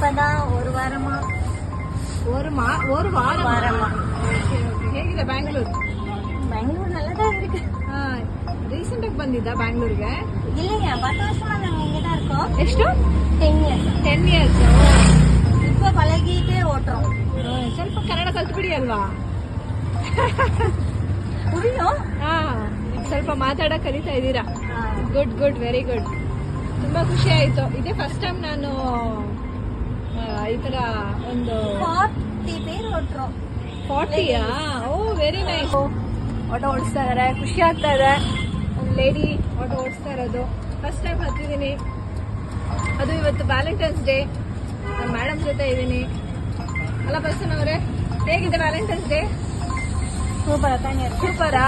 ನೀನು ಇಪ್ಪದ ஒரு வாரமா ஒரு மா ஒரு வாரம் ವಾರಮ್ಮ. ಹೇಗಿದೆ ಬ್ಯಾಂಗ್ಳೂರ್ பெங்களூர் நல்லதா இருக்கு ರೀಸೆಂಟ್ ಆಗಿ ಬಂದಿದ್ದ ಬ್ಯಾಂಗ್ಳೂರ್ಗೆ இல்லைங்க பத்து வருஷமா நாங்க இங்கதான் இருக்கோம் ಎಷ್ಟು டென் இயர்ஸ் ಟೆನ್ ಇಯರ್ಸ್ இப்போ பழகிட்டே ஓட்டுறோம் ಸ್ವಲ್ಪ ಕನ್ನಡ ಕಲ್ತ್ಬಿಡಿ ಅಲ್ವಾ புரியும் ಹಾ ಸ್ವಲ್ಪ ಮಾತಾಡಕ್ ಕಲಿತಾ ಇದ್ದೀರಾ ஆ, ಗುಡ್ ಗುಡ್ ವೆರಿ ಗುಡ್ ತುಂಬಾ ಖುಷಿ ಆಯ್ತು ಇದೇ ಫಸ್ಟ್ ಟೈಮ್ ನಾನು ಒಂಥರ ಒಂದು ಫಾರ್ಟಿ ಪೇರ್ ಹೊಟ್ರು. ಫಾರ್ಟಿಯಾ ಓ ವೆರಿ ನೈಸ್ ಆಟೋ ಓಡಿಸ್ತಾ ಇದಾರೆ ಖುಷಿ ಆಗ್ತಾ ಇದೆ. ಒಂದು ಲೇಡಿ ಆಟೋ ಓಡಿಸ್ತಾ ಇರೋದು. ಫಸ್ಟ್ ಟೈಮ್ ಹತ್ತಿದ್ದೀನಿ ಅದು ಇವತ್ತು ವ್ಯಾಲೆಂಟೈನ್ಸ್ ಡೇ ನಮ್ಮ ಮೇಡಮ್ ಜೊತೆ ಇದ್ದೀನಿ ಅಲ್ಲ ಬಸ್ಸನ್ ಹೇಗಿದೆ ವ್ಯಾಲೆಂಟೈನ್ಸ್ ಡೇ ಸೂಪರ್ ಸೂಪರಾ